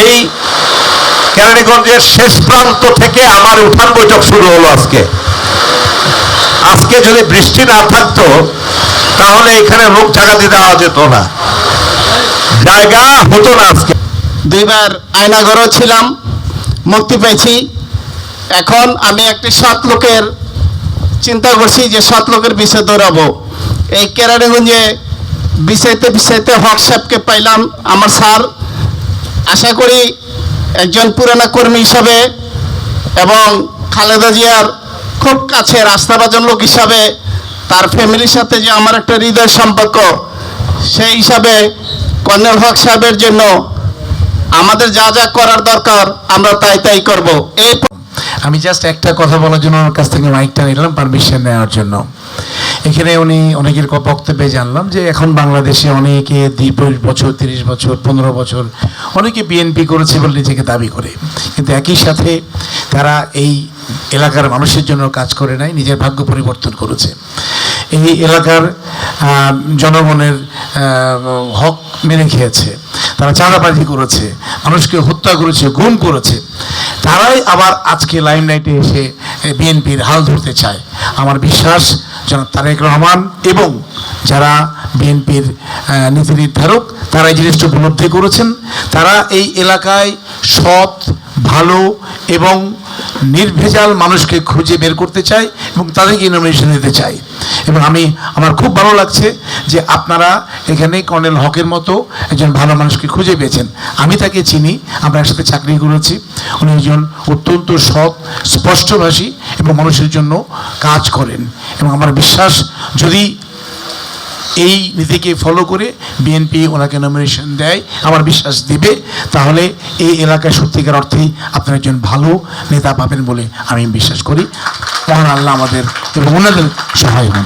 এই কেরানীগঞ্জের শেষ প্রান্ত থেকে আমার উঠান বৈঠক শুরু হলো আজকে। আজকে যদি বৃষ্টি না থাকতো, তাহলে এখানে লোক জায়গা দেওয়া যেত না। জায়গা হতো না আজকে। দুইবার আয়নাগরও ছিলাম, মুক্তি পেয়েছি। এখন আমি একটি সৎ লোকের চিন্তা করছি যে সৎ লোকের বিষয় দৌড়াবো। এই কেরানীগঞ্জে বিষয়তে বিষয়তে হোয়াটসঅ্যাপকে পাইলাম, আমার স্যার। আশা করি একজন পুরানা কর্মী হিসাবে এবং খালেদা জিয়ার খুব কাছে রাস্তাবাজন লোক হিসাবে, তার ফ্যামিলির সাথে যে আমার একটা হৃদয় সম্পর্ক, সেই হিসাবে কর্নেল হক সাহেবের জন্য আমাদের যা যা করার দরকার, আমরা তাই তাই করব। এই আমি জাস্ট একটা কথা বলার জন্য ওনার কাছ থেকে মাইকটা নিলাম পারমিশন নেওয়ার জন্য। এখানে উনি অনেকের বক্তব্যে জানলাম যে এখন বাংলাদেশে অনেকে বিশ বছর, তিরিশ বছর, পনেরো বছর অনেকে বিএনপি করেছে বলে নিজেকে দাবি করে। কিন্তু একই সাথে তারা এই এলাকার মানুষের জন্য কাজ করে নাই, নিজের ভাগ্য পরিবর্তন করেছে। এই এলাকার জনগণের হক মেনে খেয়েছে। তারা চাঁদাবাজি করেছে, মানুষকে হত্যা করেছে, গুম করেছে। তারাই আবার আজকে লাইমলাইটে এসে বিএনপির হাল ধরতে চায়। আমার বিশ্বাস যেন তারেক রহমান এবং যারা বিএনপির নীতি নির্ধারক তারা এই জিনিসটা উপলব্ধি করেছেন। তারা এই এলাকায় সৎ, ভালো এবং নির্ভেজাল মানুষকে খুঁজে বের করতে চায় এবং তাদেরকে ইনোমিনেশন দিতে চায়। এবং আমি, আমার খুব ভালো লাগছে যে আপনারা এখানে কর্নেল হকের মতো একজন ভালো মানুষকে খুঁজে পেয়েছেন। আমি তাকে চিনি, আমরা একসাথে চাকরি করেছি। উনি একজন অত্যন্ত সৎ, স্পষ্টভাষী এবং মানুষের জন্য কাজ করেন। এবং আমার বিশ্বাস, যদি এই নীতিকে ফলো করে বিএনপি ওনাকে নমিনেশন দেয়, আমার বিশ্বাস দেবে, তাহলে এই এলাকায় সত্যিকার অর্থেই আপনারা একজন ভালো নেতা পাবেন বলে আমি বিশ্বাস করি। মহান আল্লাহ আমাদের এবং ওনাদের সহায় হন।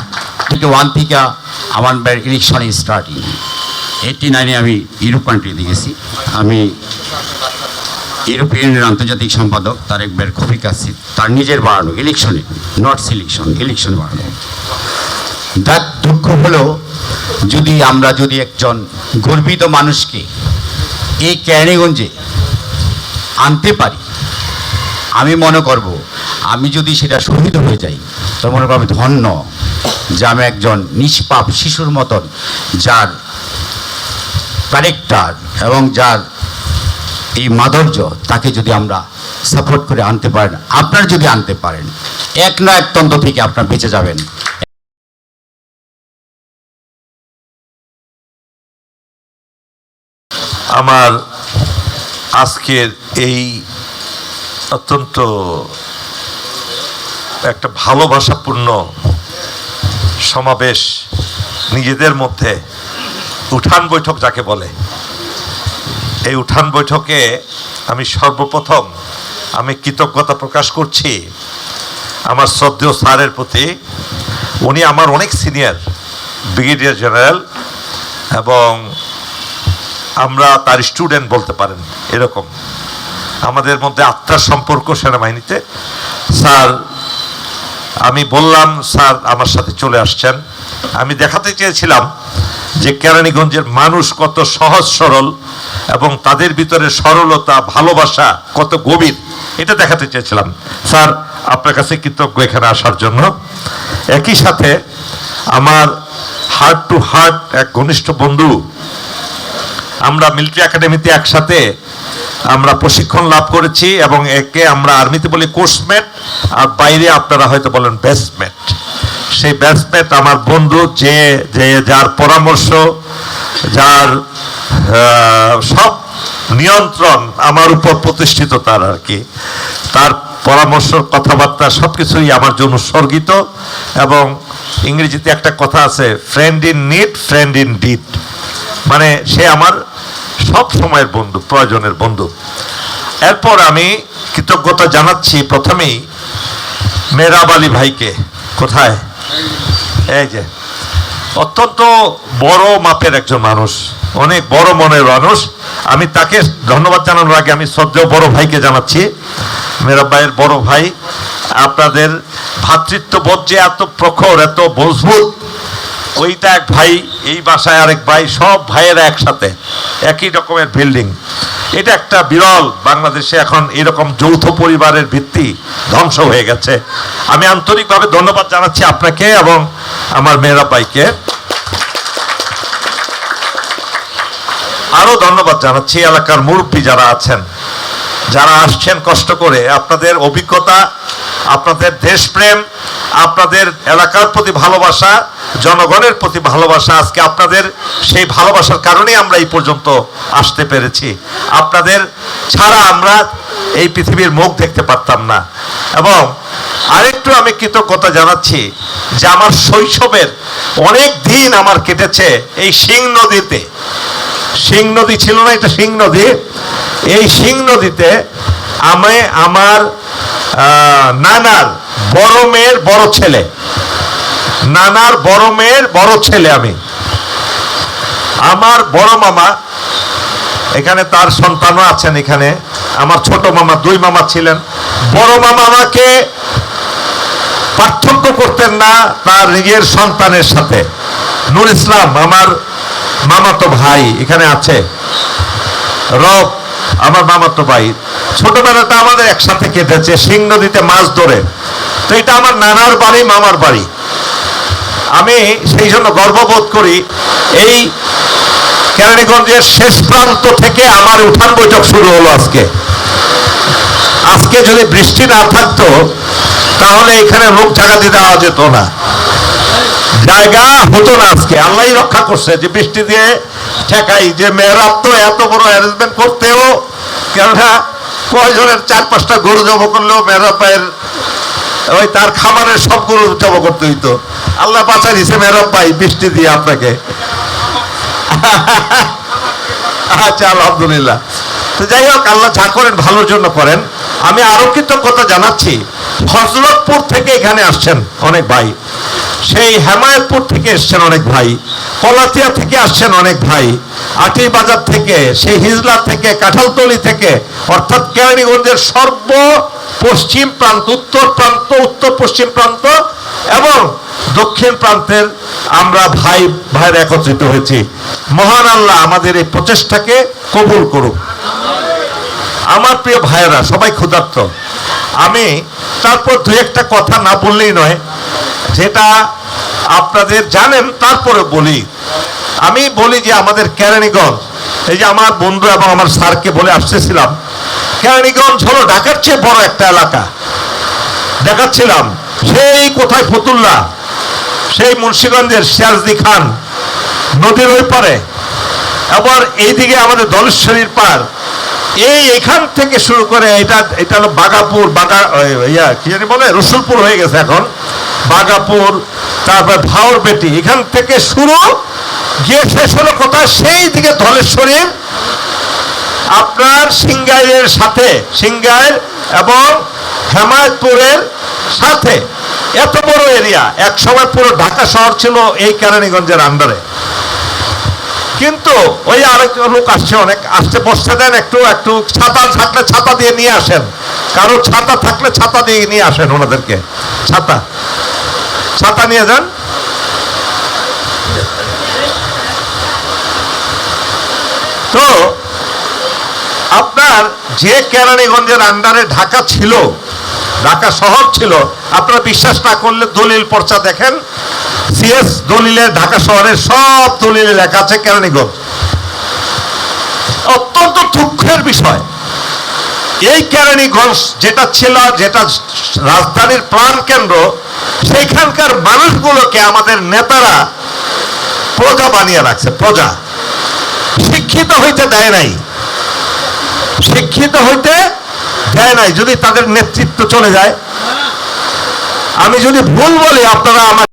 থেকে ওয়ান থেকে আমার ইলেকশন স্টার্টিং। এইটটি নাইনে আমি ইউরোপ কান্ট্রিতে গেছি আমি ইউরোপিয়ানের আন্তর্জাতিক সম্পাদক তারেক বের খফিক কাছে তার নিজের বাড়ানো ইলেকশনে নট সিলেকশন ইলেকশন বাড়ানো। যার দুঃখ হলো, যদি আমরা যদি একজন গর্বিত মানুষকে এই ক্যারিগঞ্জে আনতে পারি, আমি মনে করব, আমি যদি সেটা শহীদ হয়ে যাই তো মনে করব ধন্য যে আমি একজন নিষ্পাপ শিশুর মতন যার ক্যারেক্টার এবং যার এই মাধুর্য তাকে যদি আমরা সাপোর্ট করে আনতে পারেন, আপনার যদি আনতে পারেন, এক না এক তন্ত্র থেকে আপনার বেঁচে যাবেন। আমার আজকের এই অত্যন্ত একটা ভালোবাসাপূর্ণ সমাবেশ নিজেদের মধ্যে উঠান বৈঠক যাকে বলে এই উঠান বৈঠকে আমি সর্বপ্রথম আমি কৃতজ্ঞতা প্রকাশ করছি আমার শ্রদ্ধেয় স্যারের প্রতি। উনি আমার অনেক সিনিয়র ব্রিগেডিয়ার জেনারেল এবং আমরা তার স্টুডেন্ট বলতে পারেন এরকম। আমাদের মধ্যে আত্মার সম্পর্ক সেনাবাহিনীতে। স্যার, আমি বললাম, স্যার, আমার সাথে চলে আসছেন। আমি দেখাতে চেয়েছিলাম যে কেরানীগঞ্জের মানুষ কত সহজ সরল এবং তাদের ভিতরে সরলতা, ভালোবাসা কত গভীর, এটা দেখাতে চেয়েছিলাম। স্যার, আপনার কাছে কৃতজ্ঞ এখানে আসার জন্য। একই সাথে আমার হার্ট টু হার্ট এক ঘনিষ্ঠ বন্ধু, আমরা মিলিটারি একাডেমিতে একসাথে আমরা প্রশিক্ষণ লাভ করেছি এবং একে আমরা আর্মিতে বলি কোর্সমেট আর বাইরে আপনারা হয়তো বলেন বেসমেট সেই ব্যাটসমেট আমার বন্ধু, যে যে যার পরামর্শ, যার সব নিয়ন্ত্রণ আমার উপর প্রতিষ্ঠিত তার আর কি। তার পরামর্শ, কথাবার্তা সব কিছুই আমার জন্য উৎসর্গিত এবং ইংরেজিতে একটা কথা আছে friend in need friend in deed মানে সে আমার সব সময়ের বন্ধু, প্রয়োজনের বন্ধু। এরপর আমি কৃতজ্ঞতা জানাচ্ছি প্রথমেই মেরাব আলী ভাইকে। কোথায়? এই যে। অত্যন্ত বড় মাপের একজন মানুষ, অনেক বড় মনের মানুষ। আমি তাকে ধন্যবাদ জানানোর আগে আমি শ্রদ্ধেয় বড় ভাইকে জানাচ্ছি। মেরাব ভাইয়ের বড় ভাই, আপনাদের ভ্রাতৃত্ববোধ যে এত প্রখর, এত মজবুত, ওইটা এক ভাই, এই বাসায় আরেক ভাই, সব ভাইয়েরা একসাথে, একই রকমের বিল্ডিং এটা একটা বিরল, বাংলাদেশে এখন এরকম যৌথ পরিবারের ভিত্তি ধ্বংস হয়ে গেছে। আমি আন্তরিকভাবে ধন্যবাদ জানাচ্ছি আপনাকে এবং আমার মেয়েরা ভাইকে। আরও ধন্যবাদ জানাচ্ছি এলাকার মুরব্বী যারা আছেন। যারা আসছেন কষ্ট করে, আপনাদের অভিজ্ঞতা, আপনাদের দেশপ্রেম, আপনাদের এলাকার প্রতি ভালোবাসা, জনগণের প্রতি ভালোবাসা, আজকে আপনাদের সেই ভালোবাসার কারণেই আমরা এই পর্যন্ত আসতে পেরেছি। আপনাদের ছাড়া আমরা এই পৃথিবীর মুখ দেখতে পারতাম না। এবং আরেকটু আমি কৃতজ্ঞতা জানাচ্ছি যে আমার শৈশবের অনেক দিন আমার কেটেছে এই সিং নদীতে। সিং নদী ছিল না, এটা সিং নদী। এই সিং নদীতে আমি আমার নানার বড় মেয়ের বড় ছেলে। নানার বড় মেয়ের বড় ছেলে আমি। আমার বড় মামা, এখানে তার সন্তানও আছেন এখানে। আমার ছোট মামা, দুই মামা ছিলেন। বড় মামা আমাকে পার্থক্য করতেন না তার নিজের সন্তানের সাথে। নুর ইসলাম, আমার মামাতো ভাই এখানে আছে। রব, আমার মামাতো ভাই। ছোটবেলাটা আমাদের একসাথে কেটেছে সিং নদীতে মাছ ধরে। তো এটা আমার নানার বাড়ি, মামার বাড়ি। আমি সেই জন্য গর্ববোধ করি, এই কেরানীগঞ্জের শেষ প্রান্ত থেকে আমার উঠান বৈঠক শুরু হলো আজকে। আজকে যদি বৃষ্টি না থাকতো, তাহলে এখানে লোক জাগাতে দেওয়া যেত না। জায়গা হতো না আজকে। আল্লাহ রক্ষা করছে যে বৃষ্টি দিয়ে ঠেকাই, যে মেয়েরাব তো এত বড় অ্যারেঞ্জমেন্ট করতেও কেননা কয়জনের চার পাঁচটা গরু জব করলেও মেয়েরাব ভাইয়ের ওই তার খাবারের সব গরু জব করতে হইতো। আল্লাহ বাঁচা দিছে মেয়েরাব ভাই বৃষ্টি দিয়ে আপনাকে। আচ্ছা আলহামদুলিল্লাহ। তো যাই হোক, আল্লাহ যা করেন ভালোর জন্য করেন। আমি আরও কৃতজ্ঞতা জানাচ্ছি। হজরতপুর থেকে এখানে আসছেন অনেক ভাই। সেই হেমায়তপুর থেকে এসছেন অনেক ভাই, কলাতিয়া থেকে আসছেন অনেক ভাই, আটি বাজার থেকে, সেই হিজলা থেকে, কাঁঠালতলি থেকে, অর্থাৎ কেরানীগঞ্জের সর্ব পশ্চিম প্রান্ত, উত্তর প্রান্ত, উত্তর পশ্চিম প্রান্ত এবং দক্ষিণ প্রান্তের আমরা ভাই, ভাইয়ের একত্রিত হয়েছি। মহান আল্লাহ আমাদের এই প্রচেষ্টাকে কবুল করুক। আমার প্রিয় ভাইয়েরা, সবাই ক্ষুধার্ত। আমি তারপর দু একটা কথা না বললেই নয় যেটা আপনাদের জানেন তারপরে বলি। আমি বলি যে আমাদের কেরানীগঞ্জ, এই যে আমার বন্ধু এবং আমার স্যারকে বলে আসতেছিলাম, কেরানীগঞ্জ হলো ঢাকার চেয়ে বড় একটা এলাকা। দেখাচ্ছিলাম, সেই কোথায় ফতুল্লা, সেই মুন্সিগঞ্জের সিরাজদি খান নদীর ওই পারে। আবার এইদিকে আমাদের দলেশ্বরীর পার। এই এখান থেকে শুরু করে এটা এটা হলো বাগাপুর, বাগা ইয়া, কি জানি বলে, রসুলপুর হয়ে গেছে এখন। বাগাপুর, তারপর ভাওর বেটি এখান থেকে শুরু, গিয়ে শেষ হলো কোথায়? সেই দিকে ধলেশ্বরীর আপনার সিঙ্গাইয়ের সাথে সিংগাইর এবং হেমায়তপুরের সাথে। এত বড় এরিয়া এক সময় পুরো ঢাকা শহর ছিল এই কেরানীগঞ্জের আন্ডারে কিন্তু ওই আরেক লোক আসছে, অনেক আসতে বসতে দেন, একটু একটু ছাতা থাকলে ছাতা দিয়ে নিয়ে আসেন। কারও ছাতা থাকলে ছাতা দিয়ে নিয়ে আসেন ওনাদেরকে। ছাতা। ছাতা নিয়ে যান। তো, আপনার যে কেরানীগঞ্জের আন্ডারে ঢাকা ছিল, ঢাকা শহর ছিল, আপনারা বিশ্বাস না করলে দলিল পর্চা দেখেন। সিএস দলিলের ঢাকা শহরের সব দলিলে লেখা আছে কেরানীগঞ্জ। অত্যন্ত দুঃখের বিষয়। এই কেরানীগঞ্জ যেটা ছিল, যেটা রাজধানীর প্রাণ কেন্দ্র, সেখানকার মানুষগুলোকে আমাদের নেতারা প্রজা বানিয়ে রাখছে, প্রজা। শিক্ষিত হইতে দেয় নাই। শিক্ষিত হইতে দেয় নাই, যদি তাদের নেতৃত্ব চলে যায়। আমি যদি ভুল বলি, আপনারা আমার